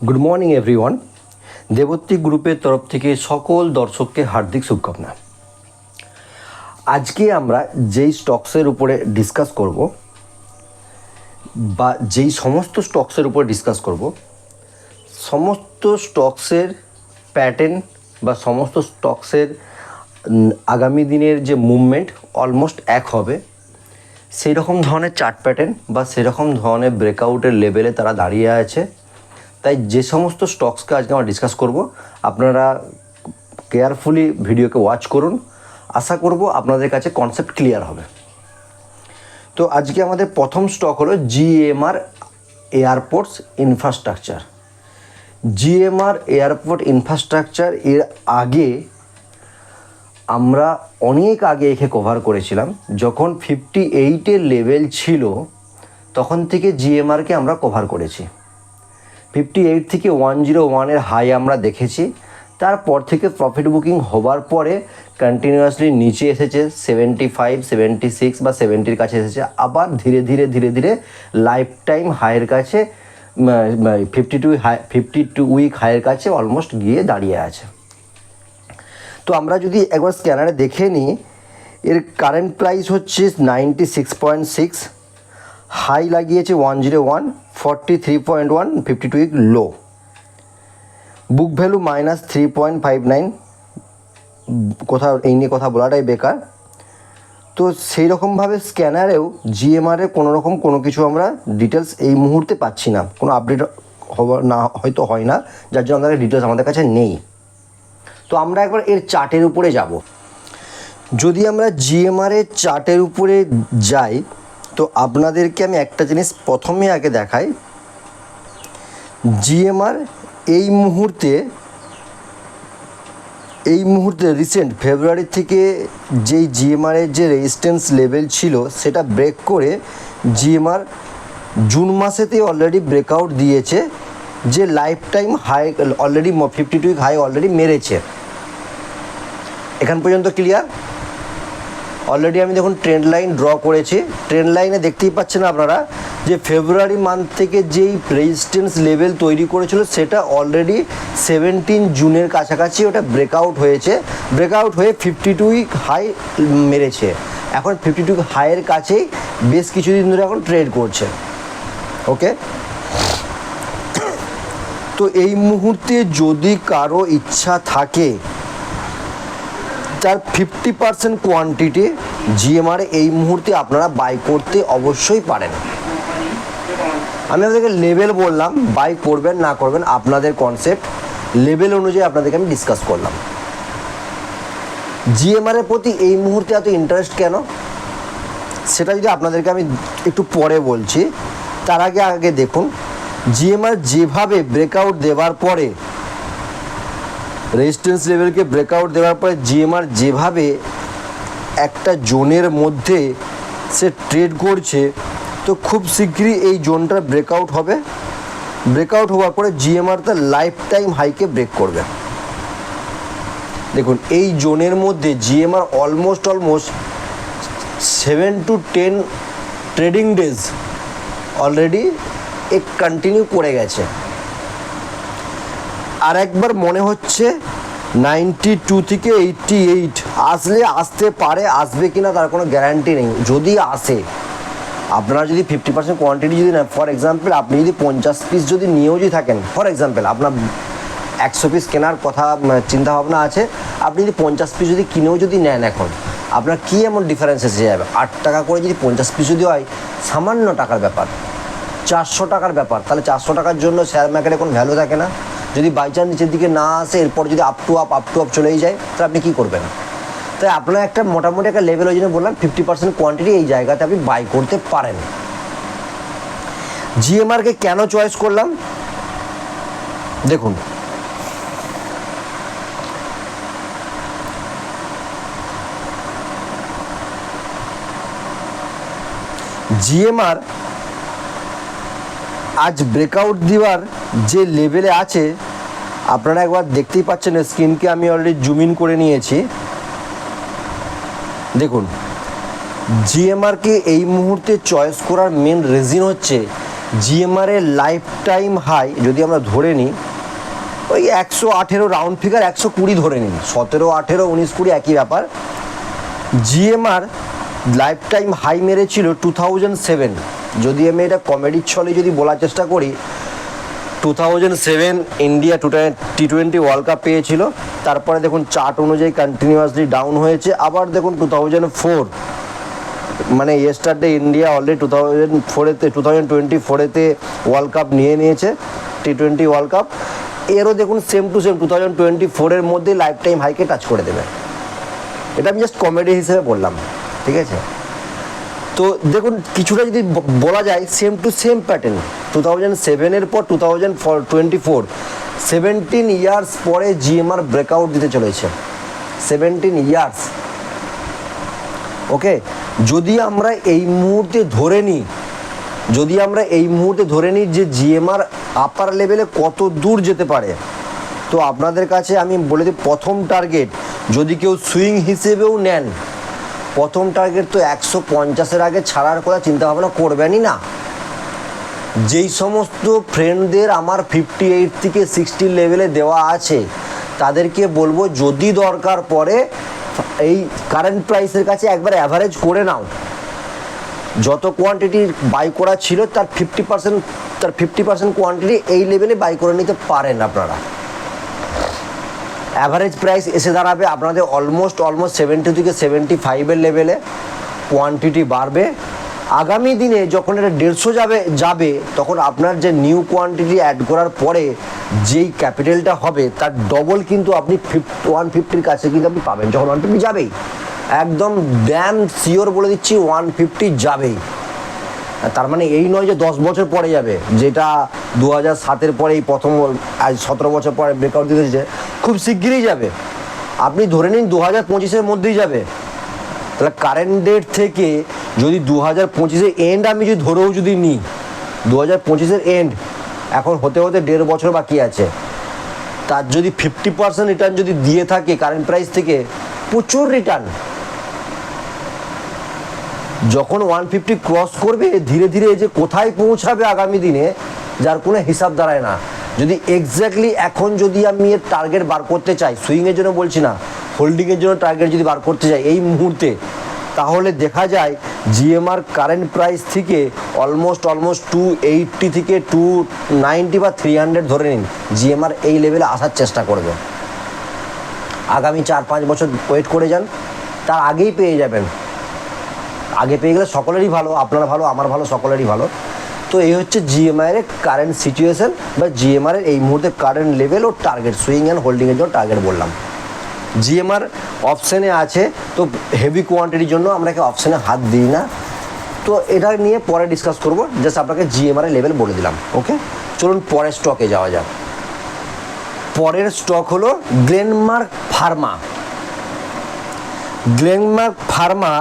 Good morning everyone Debatri গ্রুপের তরফ থেকে সকল দর্শককে হার্দিক শুভকামনা আজকে আমরা যেই স্টকসের উপরে ডিসকাস করব বা যেই সমস্ত স্টকসের উপরে ডিসকাস করব সমস্ত স্টকসের প্যাটার্ন বা সমস্ত স্টকসের আগামী দিনের যে মুভমেন্ট অলমোস্ট এক হবে সেই রকম ধরনের চার্ট প্যাটার্ন বা সেরকম ধরনের ব্রেকআউটের লেভেলে তারা দাঁড়িয়ে আছে তাই যে সমস্ত স্টকসকে আজকে আমরা ডিসকাস করব, আপনারা কেয়ারফুলি ভিডিওকে ওয়াচ করুন। আশা করব আপনাদের কাছে কনসেপ্ট ক্লিয়ার হবে। তো আজকে আমাদের প্রথম স্টক হলো GMR airports infrastructure GMR airport infrastructure এর আগে আমরা অনেক আগে একে কভার করেছিলাম। যখন ফিফটি এইটের লেভেল ছিল, তখন থেকে জিএমআরকে আমরা কভার করেছি। ফিফটি এইট থেকে ওয়ান জিরো ওয়ানের হাই আমরা দেখেছি। তারপর থেকে প্রফিট বুকিং হবার পরে কন্টিনিউয়াসলি নিচে এসেছে সেভেন্টি ফাইভ সেভেন্টি সিক্স বা সেভেন্টির কাছে এসেছে। আবার ধীরে ধীরে ধীরে ধীরে লাইফ টাইম হাইয়ের কাছে fifty two high fifty two week হাইয়ের কাছে অলমোস্ট গিয়ে দাঁড়িয়ে আছে। তো আমরা যদি একবার স্ক্যানারে দেখে নিই, এর কারেন্ট প্রাইস হচ্ছে ninety six point six high লাগিয়েছে one zero one, forty three point one, fifty two low book value minus three point five nine কোথাও এই নিয়ে কথা বলাটাই বেকার। তো সেই রকমভাবে স্ক্যানারেও জিএমআরের কোনো রকম কোনো কিছু আমরা ডিটেলস এই মুহূর্তে পাচ্ছি না। কোনো আপডেট হওয়া না, হয়তো হয় না, যার জন্য আমাদের ডিটেলস আমাদের কাছে নেই। তো আমরা একবার এর চার্টের উপরে যাব। যদি আমরা জিএমআর এর চার্টের উপরে যাই তো আপনাদেরকে আমি একটা জিনিস প্রথমে আগে দেখাই। জিএমআর এই মুহূর্তে এই মুহূর্তে রিসেন্ট ফেব্রুয়ারি থেকে যেই জিএমআরের যে রেজিস্ট্যান্স লেভেল ছিল, সেটা ব্রেক করে জিএমআর জুন মাসেতেই অলরেডি ব্রেকআউট দিয়েছে, যে life time high already fifty two high already মেরেছে। এখান পর্যন্ত ক্লিয়ার অলরেডি আমি দেখুন ট্রেন্ড লাইন ড্র করেছি। ট্রেন্ড লাইনে দেখতেই পাচ্ছেন আপনারা যে ফেব্রুয়ারি মান্থ থেকে যেই রেজিস্ট্যান্স লেভেল তৈরি করেছিল, সেটা অলরেডি সেভেন্টিন জুনের কাছাকাছি ওটা ব্রেকআউট হয়েছে। ব্রেকআউট হয়ে ফিফটি টু হাই মেরেছে। এখন ফিফটি টু হাইয়ের কাছেই বেশ কিছুদিন ধরে এখন ট্রেড করছে। ওকে তো এই মুহূর্তে যদি কারও ইচ্ছা থাকে তার ফিফটি পার্সেন্ট কোয়ান্টিটি জিএমআর এই মুহূর্তে আপনারা বাই করতে অবশ্যই পারেন। আমি আপনাদেরকে লেভেল বললাম বাই করবেন, না করবেন, আপনাদের কনসেপ্ট লেভেল অনুযায়ী আপনাদেরকে আমি ডিসকাস করলাম। জিএমআর এর প্রতি এই মুহূর্তে এত ইন্টারেস্ট কেন? সেটা যদি আপনাদেরকে আমি একটু পরে বলছি, তার আগে আগে দেখুন জিএমআর যেভাবে ব্রেকআউট দেওয়ার পরে রেজিস্ট্যান্স লেভেলকে ব্রেকআউট দেওয়ার পরে জিএমআর যেভাবে একটা জোনের মধ্যে সে ট্রেড করছে, তো খুব শীঘ্রই এই জোনটা ব্রেকআউট হবে। ব্রেকআউট হওয়ার পরে জিএমআর তার লাইফ টাইম হাইকে ব্রেক করবে। দেখুন, এই জোনের মধ্যে GMR almost almost seven to ten trading days already A continue করে গেছে। আর একবার মনে হচ্ছে নাইনটি টু থেকে এইটটি এইট আসলে আসতে পারে, আসবে কিনা তার কোনো গ্যারান্টি নেই। যদি আসে, আপনারা যদি ফিফটি পার্সেন্ট কোয়ান্টিটি যদি নেন ফর এক্সাম্পল আপনি যদি পঞ্চাশ পিস যদি নিয়েও যদি থাকেন ফর এক্সাম্পল আপনার একশো পিস কেনার কথা চিন্তা ভাবনা আছে, আপনি যদি পঞ্চাশ পিস যদি কিনেও যদি নেন এখন, আপনার কী এমন ডিফারেন্স এসে যাবে? আট টাকা করে যদি পঞ্চাশ পিস যদি হয়, সামান্য টাকার ব্যাপার, চারশো টাকার ব্যাপার, তাহলে চারশো টাকার জন্য শেয়ার মার্কেটে কোনো ভ্যালু থাকে না। যদি বাই চান্স নিচের দিকে না আসে, এরপর যদি up to up up to up চলেই যায়, তাহলে আপনি কী করবেন? তাই আপনার একটা মোটামুটি একটা লেভেল ওই জন্য বললাম ফিফটি পার্সেন্ট কোয়ান্টিটি এই জায়গাতে আপনি বাই করতে পারেন। জিএমআরকে কেন চয়েস করলাম? দেখুন। জিএমআর আজ ব্রেকআউট দেওয়ার যে লেভেলে আছে, আপনারা একবার দেখতেই পাচ্ছেন স্ক্রিনকে আমি অলরেডি জুম ইন করে নিয়েছি। দেখুন জিএমআরকে এই মুহূর্তে চয়েস করার মেন রিজন হচ্ছে জিএমআর এর লাইফ টাইম হাই যদি আমরা ধরে নিই, ওই একশো আঠেরো রাউন্ড ফিগার একশো কুড়ি ধরে নিন। সতেরো, আঠেরো, উনিশ, কুড়ি একই ব্যাপার। জিএমআর লাইফ টাইম হাই মেরেছিল টু থাউজেন্ড সেভেন যদি আমি এটা কমেডির ছলে যদি বলার চেষ্টা করি two thousand seven India to T twenty world cup পেয়েছিল, তারপরে দেখুন চার্ট অনুযায়ী কন্টিনিউয়াসলি ডাউন হয়েছে, আবার দেখুন টু থাউজেন্ড ফোর মানে yesterday India already two thousand ফোরেতে two thousand twenty ফোরেতে ওয়ার্ল্ড কাপ নিয়ে নিয়েছে টি টোয়েন্টি ওয়ার্ল্ড কাপ এরও দেখুন same to same two thousand twenty ফোরের মধ্যে লাইফ টাইম হাইকে টাচ করে দেবে। এটা আমি জাস্ট কমেডি হিসেবে বললাম, ঠিক আছে? তো দেখুন, কিছুটা যদি বলা যায় same to same pattern two thousand সেভেনের পর two thousand twenty four seventeen years পরে জিএমআর ব্রেকআউট দিতে চলেছে। সেভেন্টিন ইয়ার্স ওকে যদি আমরা এই মুহূর্তে ধরে নিই, যদি আমরা এই মুহূর্তে ধরে নিই যে জিএমআর আপার লেভেলে কত দূর যেতে পারে, তো আপনাদের কাছে আমি বলে দিই প্রথম টার্গেট যদি কেউ সুইং হিসেবেও নেন প্রথম টার্গেট তো একশো পঞ্চাশের আগে ছাড়ার কথা চিন্তা ভাবনা করবেনই না। যেই সমস্ত ফ্রেন্ডদের আমার ফিফটি এইট থেকে সিক্সটি লেভেলে দেওয়া আছে, তাদেরকে বলব যদি দরকার পড়ে, এই কারেন্ট প্রাইসের কাছে একবার অ্যাভারেজ করে নাও। যত কোয়ান্টিটি বাই করা ছিল, তার ফিফটি পার্সেন্ট তার ফিফটি পার্সেন্ট কোয়ান্টিটি এই লেভেলে বাই করে নিতে পারেন আপনারা। অ্যাভারেজ প্রাইস এসে দাঁড়াবে আপনাদের অলমোস্ট অলমোস্ট সেভেন্টি থেকে সেভেন্টি ফাইভের লেভেলে কোয়ান্টিটি বাড়বে। আগামী দিনে যখন এটা দেড়শো যাবে যাবে, তখন আপনার যে নিউ কোয়ান্টিটি অ্যাড করার পরে যেই ক্যাপিটালটা হবে, তার ডবল কিন্তু আপনি ফিফটি ওয়ান ফিফটির কাছে কিন্তু আপনি পাবেন, যখন ওয়ান ফিফটি যাবেই। একদম ড্যাম শিওর বলে দিচ্ছি ওয়ান ফিফটি যাবেই। তার মানে এই নয় যে দশ বছর পরে যাবে, যেটা দু হাজার সাতের পরে এই প্রথম, আজ সতেরো বছর পরে ব্রেকআউট দিতেছে খুব শিগগিরই যাবে। আপনি ধরে নিন দু হাজার পঁচিশের মধ্যেই যাবে। তাহলে কারেন্ট ডেট থেকে যদি দু হাজার পঁচিশের এন্ড আমি যদি ধরেও যদি নিই দু হাজার পঁচিশের এন্ড এখন হতে হতে দেড় বছর বাকি আছে। তার যদি ফিফটি পার্সেন্ট রিটার্ন যদি দিয়ে থাকে কারেন্ট প্রাইস থেকে, প্রচুর রিটার্ন যখন ওয়ান ফিফটি ক্রস করবে, ধীরে ধীরে যে কোথায় পৌঁছাবে আগামী দিনে যার কোনো হিসাব দাঁড়ায় না। যদি এক্স্যাক্টলি এখন যদি আমি এর টার্গেট বার করতে চাই সুইংয়ের জন্য বলছি না হোল্ডিংয়ের জন্য টার্গেট যদি বার করতে চাই এই মুহূর্তে, তাহলে দেখা যায় জিএমআর কারেন্ট প্রাইস থেকে অলমোস্ট অলমোস্ট টু এইটটি থেকে টু নাইনটি বা থ্রি হান্ড্রেড ধরে নিন জিএমআর এই লেভেলে আসার চেষ্টা করবে। আগামী চার পাঁচ বছর ওয়েট করে যান, তার আগেই পেয়ে যাবেন। আগে পেয়ে গেলে সকলেরই ভালো, আপনার ভালো, আমার ভালো, সকলেরই ভালো। তো এই হচ্ছে জিএমআই এর কারেন্ট সিচুয়েশন বা জিএমআর এর এই মুহূর্তে কারেন্ট লেভেল ও টার্গেট সুইং অ্যান্ড হোল্ডিংয়ের জন্য টার্গেট বললাম। জিএমআর অপশানে আছে, তো হেভি কোয়ান্টিটির জন্য আমরা একে অপশানে হাত দিই না। তো এটা নিয়ে পরে ডিসকাস করব জাস্ট আপনাকে জিএমআর এর লেভেল বলে দিলাম ওকে চলুন পরের স্টকে যাওয়া যাক। পরের স্টক হলো গ্লেনমার্ক ফার্মা গ্লেনমার্ক ফার্মা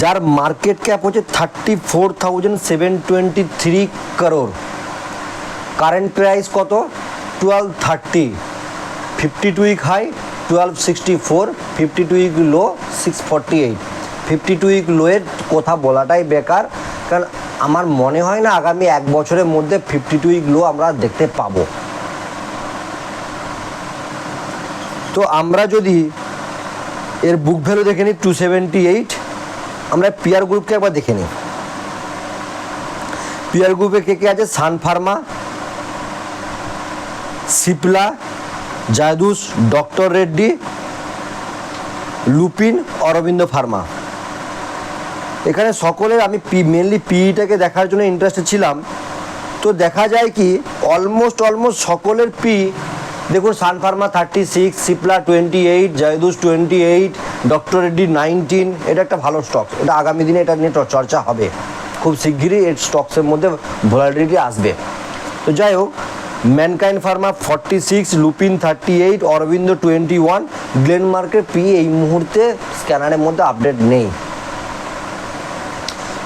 যার মার্কেট ক্যাপ হচ্ছে thirty four thousand seven twenty three crore current price কত? Twelve thirty. Fifty two week high, twelve sixty four. Fifty two week low, six forty eight. Fifty two week লোয়ের কথা বলাটাই বেকার, কারণ আমার মনে হয় না আগামী এক বছরের মধ্যে ফিফটি টু উইক লো আমরা দেখতে পাবো। তো আমরা যদি এর বুক ভ্যালু দেখে নিই টু সেভেন্টি এইট আমরা পিয়ার গ্রুপকে একবার দেখে নিই। পিয়ার গ্রুপে কে কে আছে? Sun pharma Cipla Zydus doctor Reddy Lupin Aurobindo pharma এখানে সকলের, আমি পি মেনলি পিইটাকে দেখার জন্য ইন্টারেস্টেড ছিলাম। তো দেখা যায় কি অলমোস্ট অলমোস্ট সকলের পি দেখুন Sun pharma thirty six Cipla twenty eight Zydus twenty eight doctor Reddy nineteen এটা একটা ভালো স্টক এটা আগামী দিনে এটা নিয়ে চর্চা হবে। খুব শিগগিরই এর স্টকসের মধ্যে ভোলাটিলিটি আসবে। তো যাই হোক Mankind pharma forty six Lupin thirty eight Aurobindo twenty one গ্লেনমার্কের P এই মুহূর্তে স্ক্যানারের মধ্যে আপডেট নেই।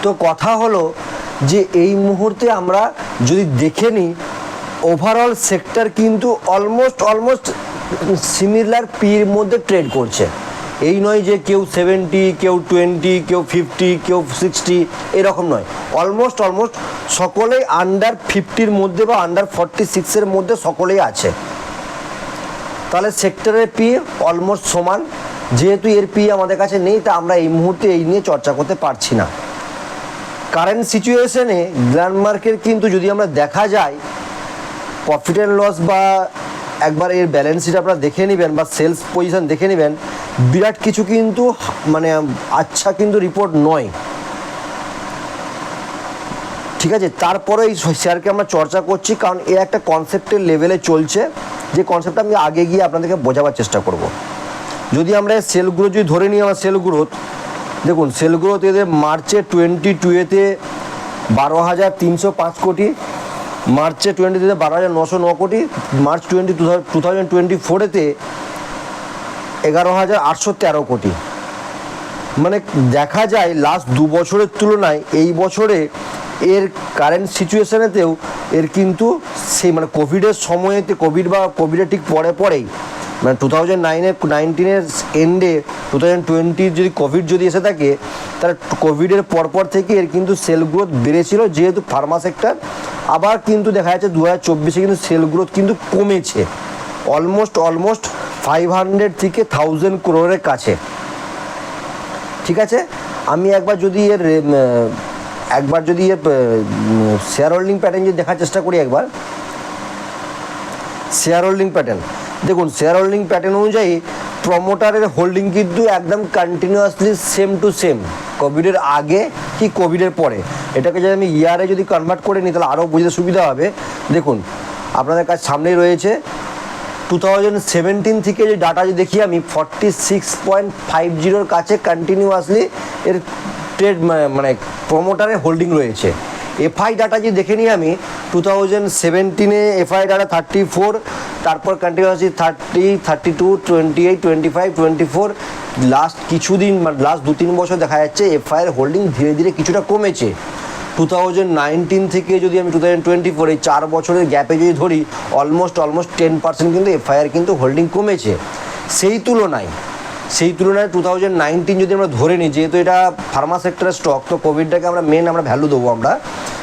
তো কথা হলো যে এই মুহূর্তে আমরা যদি দেখে নিই ওভারঅল সেক্টর কিন্তু অলমোস্ট অলমোস্ট সিমিলার পির মধ্যে ট্রেড করছে। এই নয় যে কেউ সেভেন্টি কেউ টোয়েন্টি কেউ ফিফটি কেউ সিক্সটি এরকম নয়। অলমোস্ট অলমোস্ট সকলেই আন্ডার ফিফটির মধ্যে বা আন্ডার ফর্টি সিক্সের মধ্যে সকলেই আছে। তাহলে সেক্টরের পি অলমোস্ট সমান। যেহেতু এর পি আমাদের কাছে নেই, তা আমরা এই মুহূর্তে এই নিয়ে চর্চা করতে পারছি না। কারেন্ট সিচুয়েশনে গ্ল্যান্ডমার্কের কিন্তু যদি আমরা দেখা যায় প্রফিট অ্যান্ড লস বা একবার এর ব্যালেন্স শিট আপনারা দেখে নেবেন বা সেলস পজিশন দেখে নেবেন বিরাট কিছু কিন্তু মানে আচ্ছা কিন্তু রিপোর্ট নয়। ঠিক আছে? তারপরে এই শেয়ারকে আমরা চর্চা করছি, কারণ এ একটা কনসেপ্টের লেভেলে চলছে। যে কনসেপ্টটা আমি আগে গিয়ে আপনাদেরকে বোঝাবার চেষ্টা করব। যদি আমরা সেল গ্রোথ যদি ধরে নিই, আমার সেল গ্রোথ দেখুন সেল গ্রোথ এদের মার্চে টোয়েন্টি টুয়েতে বারো হাজার তিনশো পাঁচ কোটি, মার্চে টোয়েন্টি টোয়েন্টিতে বারো হাজার নশো ন কোটি, March twenty two thousand twenty ফোরেতে এগারো হাজার আটশো তেরো কোটি। মানে দেখা যায় লাস্ট দু বছরের তুলনায় এই বছরে এর কারেন্ট সিচুয়েশনেতেও এর কিন্তু সেই মানে কোভিডের সময়তে কোভিড বা কোভিডের ঠিক পরে পরেই মানে টু থাউজেন্ড নাইনে নাইনটিনের এন্ডে টু থাউজেন্ড টোয়েন্টির যদি কোভিড যদি এসে থাকে, তাহলে কোভিডের পরপর থেকে এর কিন্তু সেল গ্রোথ বেড়েছিল, যেহেতু ফার্মা সেক্টর আবার কিন্তু দেখা যাচ্ছে দু হাজার চব্বিশে কিন্তু সেল গ্রোথ কিন্তু কমেছে। অলমোস্ট অলমোস্ট ফাইভ হান্ড্রেড থেকে থাউজেন্ড ক্রোরের কাছে। ঠিক আছে? আমি একবার যদি এর একবার যদি এর শেয়ার হোল্ডিং প্যাটার্ন যদি দেখার চেষ্টা করি একবার। শেয়ার হোল্ডিং প্যাটার্ন দেখুন শেয়ার হোল্ডিং প্যাটার্ন অনুযায়ী প্রমোটারের হোল্ডিং কিন্তু একদম কন্টিনিউয়াসলি সেম টু সেম কোভিডের আগে কি কোভিডের পরে। এটাকে যদি আমি ইয়ারে যদি কনভার্ট করে নিই, তাহলে আরও বুঝতে সুবিধা হবে। দেখুন, আপনাদের কাছে সামনেই রয়েছে। টু থাউজেন্ড সেভেন্টিন থেকে যে ডাটা যে দেখি আমি ফর্টি সিক্স পয়েন্ট ফাইভ জিরোর কাছে কন্টিনিউয়াসলি এর ট্রেড মানে প্রমোটারের হোল্ডিং রয়েছে। এফআই ডাটা যে দেখে নিই আমি টু থাউজেন্ড সেভেন্টিনে এফআই ডাটা থার্টি ফোর তারপর continuously thirty thirty two twenty eight twenty five twenty four last কিছুদিন মানে লাস্ট দু তিন বছর দেখা যাচ্ছে এফআইয়ের হোল্ডিং ধীরে ধীরে কিছুটা কমেছে। টু থাউজেন্ড নাইনটিন থেকে যদি আমি টু থাউজেন্ড টোয়েন্টি ফোর এই চার বছরের গ্যাপে যদি ধরি অলমোস্ট অলমোস্ট টেন পার্সেন্ট কিন্তু এফআইআর কিন্তু হোল্ডিং কমেছে। সেই তুলনায় সেই তুলনায় টু থাউজেন্ড নাইনটিন যদি আমরা ধরে নিই, যেহেতু এটা ফার্মা সেক্টরের স্টক তো কোভিডটাকে আমরা মেন আমরা ভ্যালু দেবো আমরা।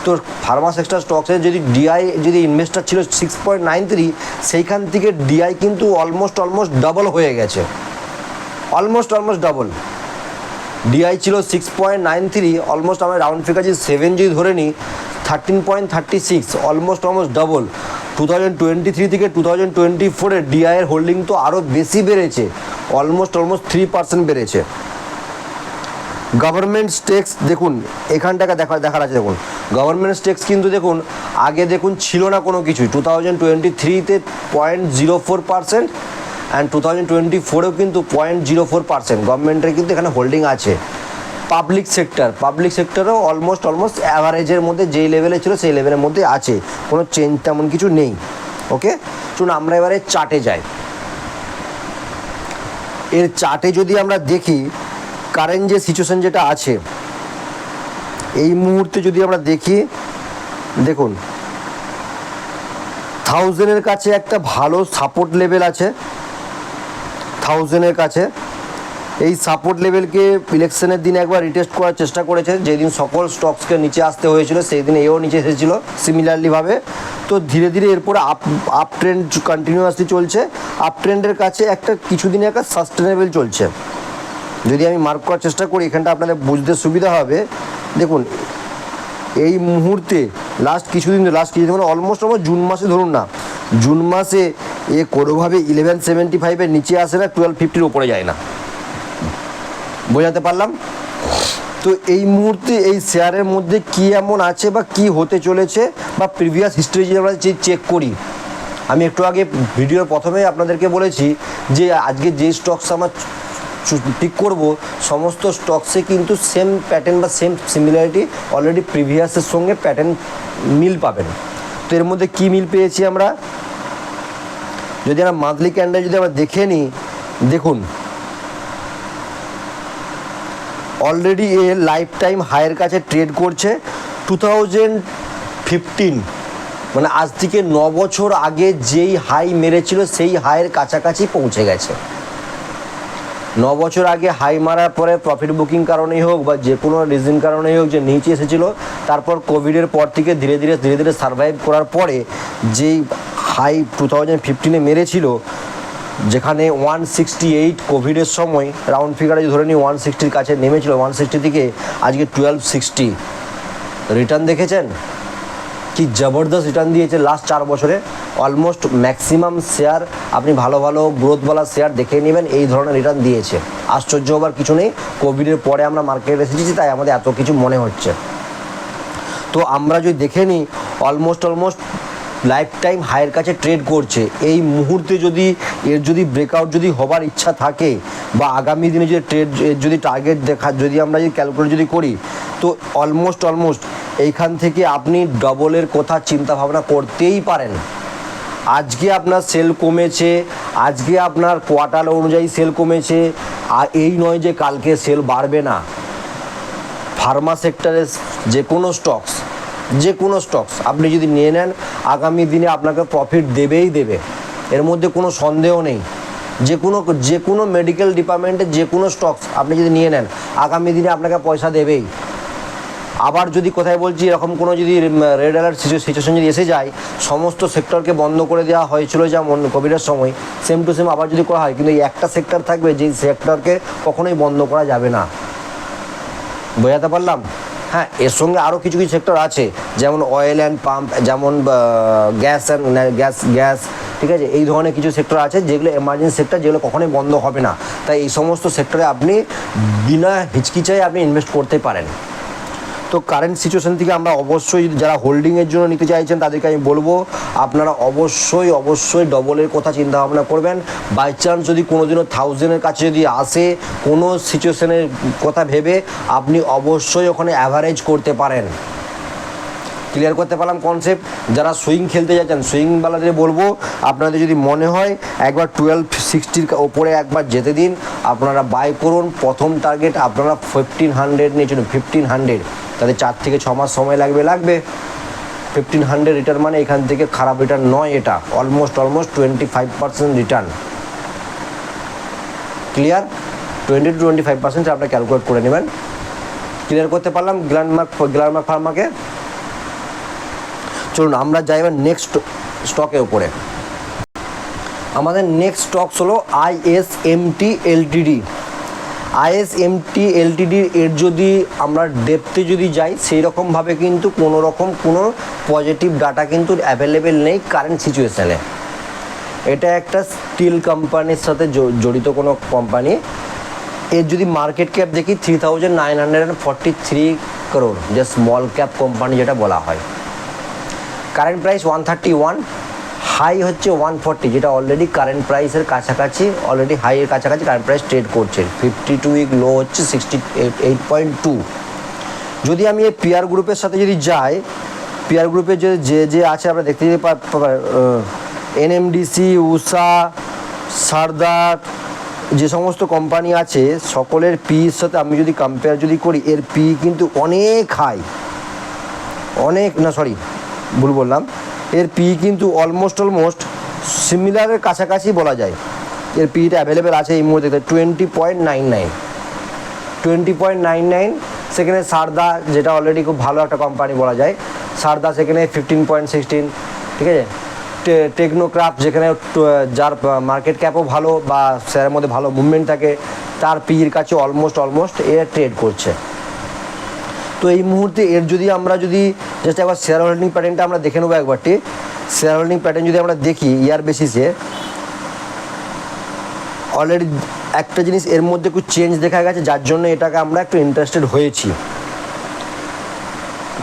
তো ফার্মা সেক্টর স্টকসে যদি ডিআই যদি ইনভেস্টার ছিল সিক্স পয়েন্ট নাইন থ্রি সেইখান থেকে ডিআই কিন্তু অলমোস্ট অলমোস্ট ডাবল হয়ে গেছে। অলমোস্ট অলমোস্ট ডাবল ডিআই ছিল six point nine three almost আমরা রাউন্ড ফিগার যদি সেভেন যদি ধরে নিই thirteen point thirty six almost almost double two thousand twenty three থেকে টু থাউজেন্ড টোয়েন্টি ফোরে ডিআইয়ের হোল্ডিং তো আরও বেশি বেড়েছে অলমোস্ট অলমোস্ট থ্রি পার্সেন্ট বেড়েছে। গভর্নমেন্ট স্টেক্স দেখুন, এখানটাকে দেখা দেখার আছে, দেখুন। গভর্নমেন্ট স্টেক্স কিন্তু দেখুন, আগে দেখুন ছিল না কোনো কিছুই। টু থাউজেন্ড টোয়েন্টি থ্রিতে point zero four percent and two thousand twenty ফোরেও কিন্তু পয়েন্ট জিরো ফোর পার্সেন্ট গভর্নমেন্টের কিন্তু এখানে হোল্ডিং আছে। পাবলিক সেক্টর পাবলিক সেক্টরও অলমোস্ট অলমোস্ট অ্যাভারেজের মধ্যে যেই লেভেলে ছিল, সেই লেভেলের মধ্যে আছে। কোনো চেঞ্জ তেমন কিছু নেই। ওকে চলুন আমরা এবারে চার্টে যাই। এর চার্টে যদি আমরা দেখি কারেন্ট যে সিচুয়েশন যেটা আছে, এই মুহূর্তে যদি আমরা দেখি, দেখুন। থাউজেন্ডের কাছে একটা ভালো সাপোর্ট লেভেল আছে। থাউজেন্ডের কাছে। এই সাপোর্ট লেভেলকে ইলেকশনের দিন একবার রিটেস্ট করার চেষ্টা করেছে। যেদিন সকল স্টকসকে নিচে আসতে হয়েছিল সেই দিন এও নিচে এসেছিল সিমিলারলিভাবে তো ধীরে ধীরে এরপরে আপ আপ ট্রেন্ড কন্টিনিউয়াসলি চলছে। আপ ট্রেন্ডের কাছে একটা কিছুদিন একটা সাস্টেনেবল চলছে। যদি আমি মার্ক করার চেষ্টা করি, এখানটা আপনাদের বুঝতে সুবিধা হবে। দেখুন, এই মুহূর্তে লাস্ট কিছুদিন লাস্ট কিছুদিন মানে অলমোস্ট আমার জুন মাসে ধরুন না জুন মাসে এ কোনোভাবে ইলেভেন সেভেন্টি ফাইভের নিচে আসে না টুয়েলভ ফিফটির উপরে যায় না। বোঝাতে পারলাম? তো এই মুহূর্তে এই শেয়ারের মধ্যে কি এমন আছে বা কি হতে চলেছে বা প্রিভিয়াস হিস্ট্রি যদি আমরা চেক করি, আমি একটু আগে ভিডিওর প্রথমে আপনাদেরকে বলেছি যে আজকে যে স্টকস আমার ঠিক করব, সমস্ত স্টকসে কিন্তু সেম প্যাটার্ন বা সেম সিমিলারিটি অলরেডি প্রিভিয়াসের সঙ্গে প্যাটার্ন মিল পাবেন। তো এর মধ্যে কি মিল পেয়েছি আমরা? যদি আমরা মান্থলি ক্যান্ডেল যদি আমরা দেখে নিই, দেখুন। অলরেডি এ লাইফ টাইম হায়ের কাছে ট্রেড করছে টু থাউজেন্ড ফিফটিন মানে আজ থেকে ন বছর আগে যেই হাই মেরেছিল, সেই হাইয়ের কাছাকাছি পৌঁছে গেছে। ন বছর আগে হাই মারার পরে প্রফিট বুকিং কারণেই হোক বা যে কোনো রিজন কারণেই হোক যে নিচে এসেছিল, তারপর কোভিডের পর থেকে ধীরে ধীরে ধীরে ধীরে সার্ভাইভ করার পরে যেই হাই টু থাউজেন্ড ফিফটিনে মেরেছিল, যেখানে ওয়ান সিক্সটি এইট কোভিডের সময় রাউন্ড ফিগারে ধরে নিই ওয়ান সিক্সটির কাছে নেমেছিল ওয়ান সিক্সটি থেকে আজকে টুয়েলভ সিক্সটি রিটার্ন দেখেছেন? কি জবরদস্ত রিটার্ন দিয়েছে লাস্ট চার বছরে। অলমোস্ট ম্যাক্সিমাম শেয়ার আপনি ভালো ভালো গ্রোথওয়ালা শেয়ার দেখে নেবেন, এই ধরনের রিটার্ন দিয়েছে। আশ্চর্য হবার কিছু নেই কোভিডের পরে আমরা মার্কেটে এসেছি, তাই আমাদের এত কিছু মনে হচ্ছে। তো আমরা যদি দেখে নিই অলমোস্ট অলমোস্ট লাইফ টাইম হায়ের কাছে ট্রেড করছে। এই মুহূর্তে যদি, এর যদি ব্রেকআউট যদি হবার ইচ্ছা থাকে, বা আগামী দিনে যদি ট্রেড যদি টার্গেট দেখা, যদি আমরা যদি ক্যালকুলেট যদি করি তো অলমোস্ট অলমোস্ট এইখান থেকে আপনি ডবলের কথা চিন্তা ভাবনা করতেই পারেন। আজকে আপনার সেল কমেছে, আজকে আপনার কোয়ার্টার অনুযায়ী সেল কমেছে, আর এই নয় যে কালকে সেল বাড়বে না। ফার্মা সেক্টরের যে কোনো স্টকস যে কোনো স্টকস আপনি যদি নিয়ে নেন, আগামী দিনে আপনাকে প্রফিট দেবেই দেবে। এর মধ্যে কোনো সন্দেহ নেই। যে কোনো যে কোনো মেডিকেল ডিপার্টমেন্টের যে কোনো স্টকস আপনি যদি নিয়ে নেন, আগামী দিনে আপনাকে পয়সা দেবেই। আবার যদি কোথায় বলছি, এরকম কোনো যদি রেড অ্যালার্ট সিচুয়েশন যদি এসে যায়, সমস্ত সেক্টরকে বন্ধ করে দেওয়া হয়েছিল যেমন কোভিডের সময় সেম টু সেম আবার যদি করা হয়, কিন্তু এই একটা সেক্টর থাকবে যেই সেক্টরকে কখনোই বন্ধ করা যাবে না। বোঝাতে পারলাম? হ্যাঁ এর সঙ্গে আরও কিছু কিছু সেক্টর আছে, যেমন অয়েল অ্যান্ড পাম্প যেমন গ্যাস অ্যান্ড গ্যাস গ্যাস ঠিক আছে? এই ধরনের কিছু সেক্টর আছে, যেগুলো এমার্জেন্সি সেক্টর যেগুলো কখনোই বন্ধ হবে না। তাই এই সমস্ত সেক্টরে আপনি বিনা হিচকিচায় আপনি ইনভেস্ট করতে পারেন। তো কারেন্ট সিচুয়েশন থেকে আমরা অবশ্যই যারা হোল্ডিংয়ের জন্য নিতে চাইছেন, তাদেরকে আমি বলব, আপনারা অবশ্যই অবশ্যই ডবলের কথা চিন্তা ভাবনা করবেন। বাই চান্স যদি কোনোদিনও থাউজেন্ডের কাছে যদি আসে, কোনো সিচুয়েশনের কথা ভেবে, আপনি অবশ্যই ওখানে অ্যাভারেজ করতে পারেন। ক্লিয়ার করতে পারলাম কনসেপ্ট যারা সুইং খেলতে যাচ্ছেন সুইংওয়ালাদের বলব, আপনাদের যদি মনে হয় একবার টুয়েলভ সিক্সটির ওপরে একবার যেতে দিন, আপনারা বাই করুন। প্রথম টার্গেট আপনারা ফিফটিন হান্ড্রেড নিয়ে চলুন। ফিফটিন হান্ড্রেড তাদের চার থেকে ছ মাস সময় লাগবে লাগবে। ফিফটিন হান্ড্রেড রিটার্ন মানে এখান থেকে খারাপ রিটার্ন নয় এটা। Almost almost twenty five percent return clear twenty two twenty five percent আপনারা ক্যালকুলেট করে নেবেন। ক্লিয়ার করতে পারলাম? গ্ল্যান্ডমার্ক গ্ল্যান্ডমার্ক ফার্মাকে চলুন, আমরা যাই এবার নেক্সট স্টকের উপরে। আমাদের নেক্সট স্টকস হলো আইএসএমটি এলটিডি আইএসএমটি এলটিডির এর যদি আমরা ডেপতে যদি যাই সেই রকমভাবে কিন্তু কোনো রকম কোনো পজিটিভ ডাটা কিন্তু অ্যাভেলেবেল নেই কারেন্ট সিচুয়েশানে এটা একটা স্টিল কোম্পানির সাথে জড়িত কোনো কোম্পানি এর যদি মার্কেট ক্যাপ দেখি three thousand nine hundred and forty three crore যে স্মল ক্যাপ কোম্পানি যেটা বলা হয়। Current price one thirty one high হচ্ছে ওয়ান ফর্টি যেটা অলরেডি কারেন্ট প্রাইসের কাছাকাছি অলরেডি হাইয়ের কাছাকাছি কারেন্ট প্রাইস ট্রেড করছে। ফিফটি টু উইক লো হচ্ছে সিক্সটি এইট পয়েন্ট টু যদি আমি এই পিয়ার গ্রুপের সাথে যদি যাই পিয়ার গ্রুপে যে যে যে আছে, আমরা দেখতে যদি এনএমডিসি উষা সারদার যে সমস্ত কোম্পানি আছে, সকলের পির সাথে আমি যদি কম্পেয়ার যদি করি, এর পি কিন্তু অনেক হাই অনেক, না সরি ভুল বললাম। এর পি কিন্তু অলমোস্ট অলমোস্ট সিমিলারের কাছাকাছি বলা যায়। এর পিটা অ্যাভেলেবেল আছে এই মুহূর্তে। Twenty point nine nine twenty point nine nine সেখানে সারদা, যেটা অলরেডি খুব ভালো একটা কোম্পানি বলা যায়, সারদা সেখানে ফিফটিন পয়েন্ট সিক্সটিন ঠিক আছে? টেকনোক্রাফট যেখানে যার মার্কেট ক্যাপও ভালো বা শেয়ারের মধ্যে ভালো মুভমেন্ট থাকে, তার পির কাছে অলমোস্ট অলমোস্ট এ ট্রেড করছে। তো এই মুহূর্তে এর যদি আমরা যদি জাস্ট একবার শেয়ার হোল্ডিং প্যাটার্নটা আমরা দেখে নেব একবারটি। শেয়ার হোল্ডিং প্যাটার্ন যদি আমরা দেখি ইয়ার বেসিসে অলরেডি একটা জিনিস এর মধ্যে একটু চেঞ্জ দেখা গেছে, যার জন্য এটাকে আমরা একটু ইন্টারেস্টেড হয়েছি।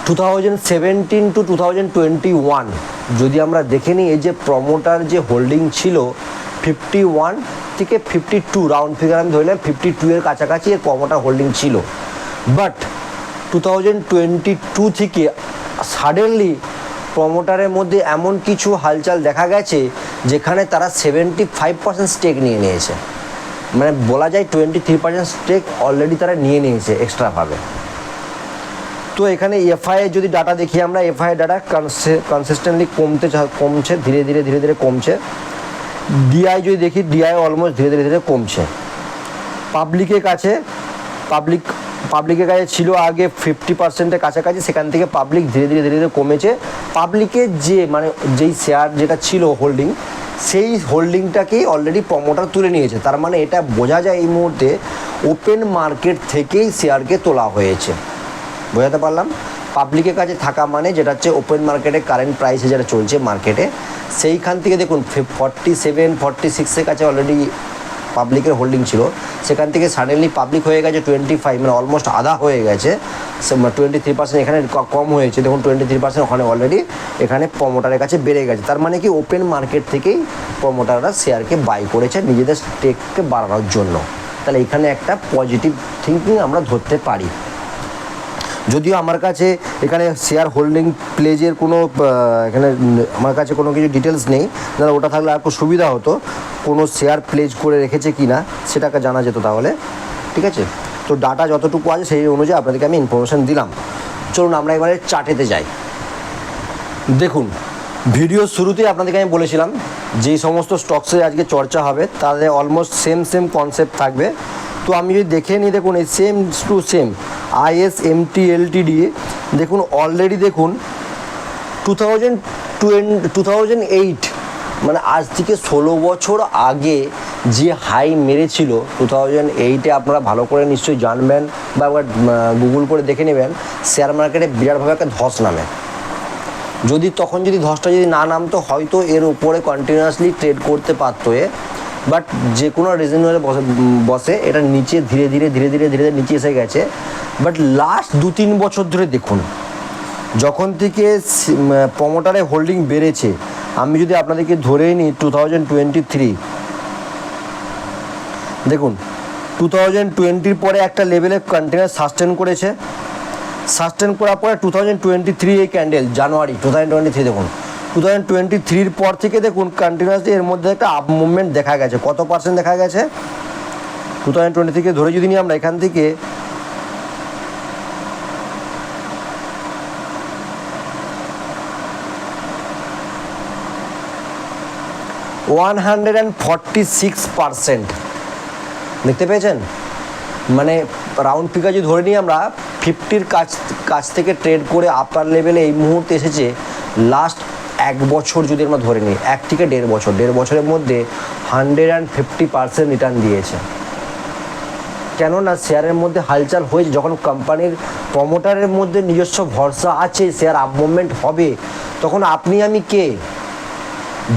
Two thousand seventeen to two thousand twenty one যদি আমরা দেখে নিই, এই যে প্রমোটার যে হোল্ডিং ছিল ফিফটি ওয়ান থেকে ফিফটি টু রাউন্ড ফিগার আমি ধরলাম ফিফটি টু এর কাছাকাছি এর প্রমোটার হোল্ডিং ছিল। But two thousand twenty two থেকে সাডেনলি প্রমোটারের মধ্যে এমন কিছু হালচাল দেখা গেছে যেখানে তারা সেভেন্টি ফাইভ পার্সেন্ট স্টেক নিয়ে নিয়েছে। মানে বলা যায় twenty three percent stake already তারা নিয়ে নিয়েছে এক্সট্রাভাবে তো এখানে এফআই যদি ডাটা দেখি আমরা এফআই ডাটা কনসিস্টেন্টলি কমতে কমছে, ধীরে ধীরে ধীরে ধীরে কমছে। ডিআই যদি দেখি ডিআই অলমোস্ট ধীরে ধীরে ধীরে কমছে। পাবলিকের কাছে পাবলিক পাবলিকের কাছে ছিল আগে ফিফটি পার্সেন্টের কাছাকাছি, সেখান থেকে পাবলিক ধীরে ধীরে ধীরে ধীরে কমেছে। পাবলিকের যে মানে যেই শেয়ার যেটা ছিল হোল্ডিং সেই হোল্ডিংটাকেই অলরেডি প্রমোটার তুলে নিয়েছে। তার মানে এটা বোঝা যায় এই মুহূর্তে ওপেন মার্কেট থেকেই শেয়ারকে তোলা হয়েছে। বোঝাতে পারলাম? পাবলিকের কাছে থাকা মানে যেটা হচ্ছে ওপেন মার্কেটে কারেন্ট প্রাইসে যেটা চলছে মার্কেটে সেইখান থেকে দেখুন ফর্টি সেভেন ফর্টি সিক্সের কাছে অলরেডি পাবলিকের হোল্ডিং ছিল, সেখান থেকে সাডেনলি পাবলিক হয়ে গেছে টোয়েন্টি ফাইভ মানে অলমোস্ট আধা হয়ে গেছে। টোয়েন্টি থ্রি পার্সেন্ট এখানে কম হয়েছে। দেখুন টোয়েন্টি থ্রি পার্সেন্ট ওখানে অলরেডি এখানে প্রমোটারের কাছে বেড়ে গেছে। তার মানে কি ওপেন মার্কেট থেকেই প্রমোটাররা শেয়ারকে বাই করেছে নিজেদের স্টেককে বাড়ানোর জন্য। তাহলে এখানে একটা পজিটিভ থিঙ্কিং আমরা ধরতে পারি। যদিও আমার কাছে এখানে শেয়ার হোল্ডিং প্লেজের কোনো এখানে আমার কাছে কোনো কিছু ডিটেলস নেই। তাহলে ওটা থাকলে আর খুব সুবিধা হতো। কোনো শেয়ার প্লেজ করে রেখেছে কি না সেটাকে জানা যেত তাহলে। ঠিক আছে? তো ডাটা যতটুকু আছে সেই অনুযায়ী আপনাদেরকে আমি ইনফরমেশান দিলাম। চলুন আমরা এবারে চার্টেতে যাই। দেখুন ভিডিও শুরুতেই আপনাদেরকে আমি বলেছিলাম যেই সমস্ত স্টকসে আজকে চর্চা হবে তাদের অলমোস্ট সেম সেম কনসেপ্ট থাকবে। তো আমি যদি দেখে নিই, দেখুন, এই same to same IS MT LTD দেখুন অলরেডি দেখুন two thousand two thousand eight মানে আজ থেকে ষোলো বছর আগে যে হাই মেরেছিল টু থাউজেন্ড এইটে আপনারা ভালো করে নিশ্চয়ই জানবেন বা একবার গুগল করে দেখে নেবেন শেয়ার মার্কেটে বিরাটভাবে একটা ধস নামে। যদি তখন যদি ধসটা যদি না নামতো, হয়তো এর উপরে কন্টিনিউয়াসলি ট্রেড করতে পারতো এ। বাট যে কোনো রিজনেবলে বসে বসে, এটা নিচে ধীরে ধীরে ধীরে ধীরে ধীরে ধীরে নিচে এসে গেছে। বাট লাস্ট দু তিন বছর ধরে দেখুন, যখন থেকে প্রমোটারে হোল্ডিং বেড়েছে, আমি যদি আপনাদেরকে ধরেই নিই টু থাউজেন্ড টোয়েন্টি থ্রি দেখুন টু থাউজেন্ড টোয়েন্টির পরে একটা লেভেলে কন্টিনিউয়াস সাস্টেন করেছে। সাস্টেন করার পরে টু থাউজেন্ড টোয়েন্টি থ্রি এই candle January two thousand twenty three দেখুন টু থাউজেন্ড টোয়েন্টি থ্রির পর থেকে দেখুন কন্টিনিউয়াসলি এর মধ্যে একটা আপ মুভমেন্ট দেখা গেছে। কত পার্সেন্ট দেখা গেছে? টু থাউজেন্ড টোয়েন্টি থেকে ধরে যদি নিই আমরা এখান থেকে one hundred and forty six percent দেখতে পেয়েছেন? মানে রাউন্ড ফিগার যদি ধরে নিই আমরা ফিফটির কাছ কাছ থেকে ট্রেড করে আপার লেভেলে এই মুহূর্তে এসেছে লাস্ট এক বছর যদি আমরা ধরে নিই, এক থেকে দেড় বছর, দেড় বছরের মধ্যে hundred and fifty percent return দিয়েছে। কেননা শেয়ারের মধ্যে হালচাল হয়েছে, যখন কোম্পানির প্রমোটারের মধ্যে নিজস্ব ভরসা আছে শেয়ার আপ মুভমেন্ট হবে, তখন আপনি আমি কে?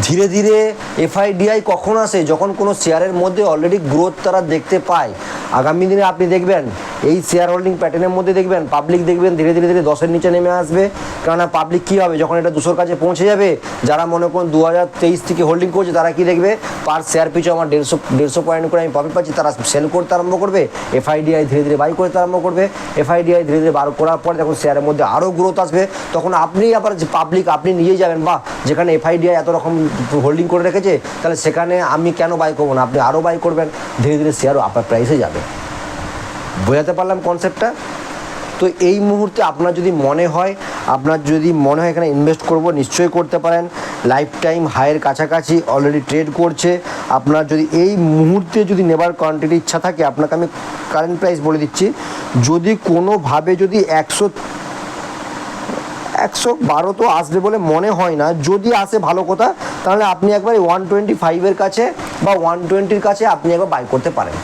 ধীরে ধীরে এফআইডিআই কখন আসে যখন কোনো শেয়ারের মধ্যে অলরেডি গ্রোথ তারা দেখতে পায়। আগামী দিনে আপনি দেখবেন, এই শেয়ার হোল্ডিং প্যাটার্নের মধ্যে দেখবেন পাবলিক দেখবেন, ধীরে ধীরে ধীরে দশের নিচে নেমে আসবে। কেননা পাবলিক কী হবে যখন এটা দুশোর কাছে পৌঁছে যাবে, যারা মনে করুন দু হাজার তেইশ থেকে হোল্ডিং করছে, তারা কি দেখবে? পার শেয়ার পিছু আমার দেড়শো দেড়শো পয়েন্ট করে আমি প্রফিট পাচ্ছি, তারা সেল করতে আরম্ভ করবে এফআইডিআই ধীরে ধীরে বাই করতে আরম্ভ করবে। এফআইডিআই ধীরে ধীরে বার করার পর যখন শেয়ারের মধ্যে আরও গ্রোথ আসবে, তখন আপনি আবার যে পাবলিক আপনি নিজেই যাবেন বা যেখানে এফআইডিআই এত রকম হোল্ডিং করে রেখেছে, তাহলে সেখানে আমি কেন বাই করব না? আপনি আরও বাই করবেন, ধীরে ধীরে শেয়ারও আপনার প্রাইসে যাবে। বোঝাতে পারলাম কনসেপ্টটা তো এই মুহূর্তে আপনার যদি মনে হয়, আপনার যদি মনে হয় এখানে ইনভেস্ট করব, নিশ্চয়ই করতে পারেন। লাইফ টাইম হায়ের কাছাকাছি অলরেডি ট্রেড করছে। আপনার যদি এই মুহূর্তে যদি নেবার কোয়ান্টিটি ইচ্ছা থাকে, আপনাকে আমি কারেন্ট প্রাইস বলে দিচ্ছি। যদি কোনোভাবে যদি একশো একশো বারো তো আসবে বলে মনে হয় না, যদি আসে ভালো কথা, তাহলে আপনি একবার ওয়ান টোয়েন্টি ফাইভের কাছে বা ওয়ান টোয়েন্টির কাছে আপনি একবার বাই করতে পারেন।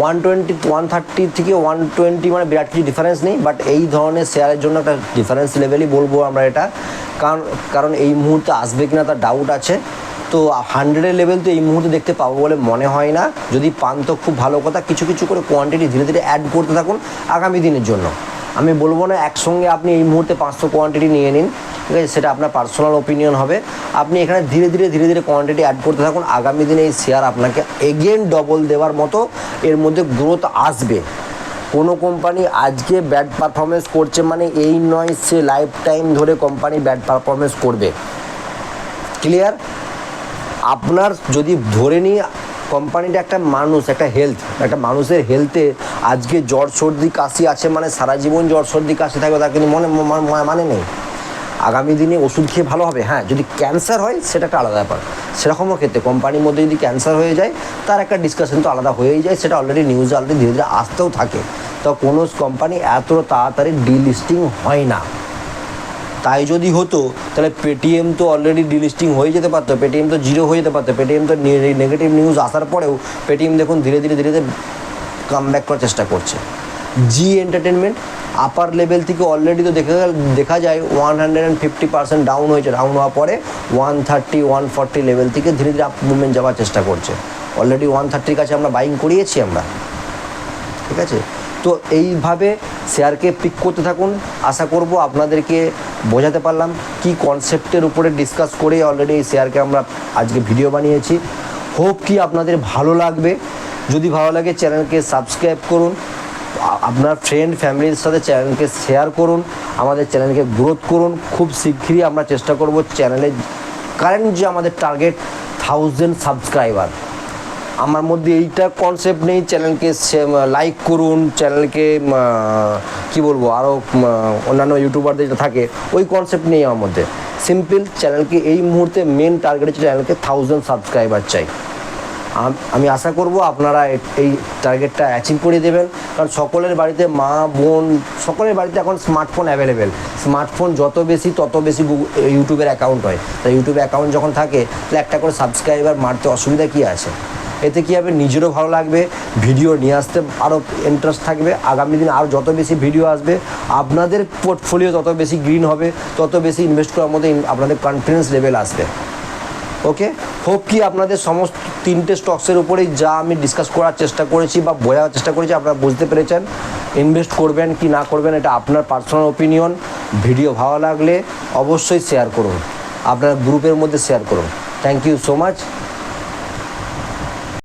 ওয়ান টোয়েন্টি ওয়ান থার্টি থেকে ওয়ান টোয়েন্টি মানে বিরাট কিছু ডিফারেন্স নেই বাট এই ধরনের শেয়ারের জন্য একটা ডিফারেন্স লেভেলই বলব আমরা এটা। কারণ কারণ এই মুহূর্তে আসবে কি না তার ডাউট আছে। তো হান্ড্রেডের লেভেল তো এই মুহূর্তে দেখতে পাবো বলে মনে হয় না। যদি পান তো খুব ভালো কথা, কিছু কিছু করে কোয়ান্টিটি ধীরে ধীরে অ্যাড করতে থাকুন আগামী দিনের জন্য। আমি বলব না, একসঙ্গে আপনি এই মুহূর্তে পাঁচশো কোয়ান্টিটি নিয়ে নিন, ঠিক আছে? সেটা আপনার পার্সোনাল ওপিনিয়ন হবে। আপনি এখানে ধীরে ধীরে ধীরে ধীরে কোয়ান্টিটি অ্যাড করতে থাকুন। আগামী দিনে এই শেয়ার আপনাকে এগেন ডবল দেওয়ার মতো এর মধ্যে গ্রোথ আসবে। কোনো কোম্পানি আজকে ব্যাড পারফরমেন্স করছে মানে এই নয় সে লাইফ টাইম ধরে কোম্পানি ব্যাড পারফরমেন্স করবে। ক্লিয়ার আপনার যদি ধরে নিই কোম্পানিটা একটা মানুষ, একটা হেলথ একটা মানুষের হেলথে আজকে জ্বর, সর্দি, কাশি আছে মানে সারা জীবন জ্বর, সর্দি, কাশি থাকবে তার কিন্তু মনে মানে নেই। আগামী দিনে ওষুধ খেয়ে ভালো হবে? হ্যাঁ যদি ক্যান্সার হয়, সেটা একটা আলাদা ব্যাপার। সেরকমও ক্ষেত্রে কোম্পানির মধ্যে যদি ক্যান্সার হয়ে যায়, তার একটা ডিসকাশন তো আলাদা হয়েই যায়, সেটা অলরেডি নিউজে অলরেডি ধীরে ধীরে আসতেও থাকে। তো কোনো কোম্পানি এত তাড়াতাড়ি ডিলিস্টিং হয় না। তাই যদি হতো, তাহলে পেটিএম তো অলরেডি ডিলিস্টিং হয়ে যেতে পারতো পেটিএম তো জিরো হয়ে যেতে পারতো পেটিএম তো নেগেটিভ নিউজ আসার পরেও পেটিএম দেখুন ধীরে ধীরে ধীরে ধীরে কাম ব্যাক করার চেষ্টা করছে। জি এন্টারটেনমেন্ট আপার লেভেল থেকে অলরেডি তো দেখা দেখা যায় one hundred and fifty percent down হয়েছে ডাউন হওয়ার পরে one thirty one forty level থেকে ধীরে ধীরে আপ মুভমেন্ট যাওয়ার চেষ্টা করছে। অলরেডি ওয়ান থার্টির কাছে আমরা বাইং করিয়েছি আমরা। ঠিক আছে? তো এইভাবে শেয়ারকে পিক করতে থাকুন। আশা করব আপনাদেরকে বোঝাতে পারলাম কি কনসেপ্টের উপরে ডিসকাস করে অলরেডি এই শেয়ারকে আমরা আজকে ভিডিও বানিয়েছি। হোপ কি আপনাদের ভালো লাগবে। যদি ভালো লাগে চ্যানেলকে সাবস্ক্রাইব করুন। আপনার ফ্রেন্ড ফ্যামিলির সাথে চ্যানেলকে শেয়ার করুন। আমাদের চ্যানেলকে গ্রোথ করুন। খুব শীঘ্রই আমরা চেষ্টা করব চ্যানেলের কারেন্ট যে আমাদের টার্গেট থাউজেন্ড সাবস্ক্রাইবার আমার মধ্যে এইটা কনসেপ্ট নেই চ্যানেলকে লাইক করুন চ্যানেলকে কি বলব আরও অন্যান্য ইউটিউবারদের যেটা থাকে, ওই কনসেপ্ট নেই আমার মধ্যে। সিম্পল চ্যানেলকে এই মুহূর্তে মেন টার্গেট হচ্ছে চ্যানেলকে থাউজেন্ড সাবস্ক্রাইবার চাই। আমি আশা করব আপনারা এই টার্গেটটা অ্যাচিভ করে দেবেন। কারণ সকলের বাড়িতে মা, বোন, সকলের বাড়িতে এখন স্মার্টফোন অ্যাভেলেবেল স্মার্টফোন যত বেশি, তত বেশি ইউটিউবের অ্যাকাউন্ট হয়। তাই ইউটিউবে অ্যাকাউন্ট যখন থাকে, তাহলে একটা করে সাবস্ক্রাইবার মারতে অসুবিধা কী আছে? এতে কী হবে? নিজেরও ভালো লাগবে, ভিডিও নিয়ে আসতে আরও ইন্টারেস্ট থাকবে। আগামী দিন আরও যত বেশি ভিডিও আসবে, আপনাদের পোর্টফোলিও তত বেশি গ্রিন হবে, তত বেশি ইনভেস্ট করার মধ্যে আপনাদের কনফিডেন্স লেভেল আসবে। ওকে হোপ কি আপনাদের সমস্ত তিনটে স্টকসের উপরেই যা আমি ডিসকাস করার চেষ্টা করেছি বা বোঝার চেষ্টা করেছি, আপনারা বুঝতে পেরেছেন। ইনভেস্ট করবেন কি না করবেন, এটা আপনার পার্সোনাল ওপিনিয়ন ভিডিও ভালো লাগলে অবশ্যই শেয়ার করুন। আপনার গ্রুপের মধ্যে শেয়ার করুন। Thank you so much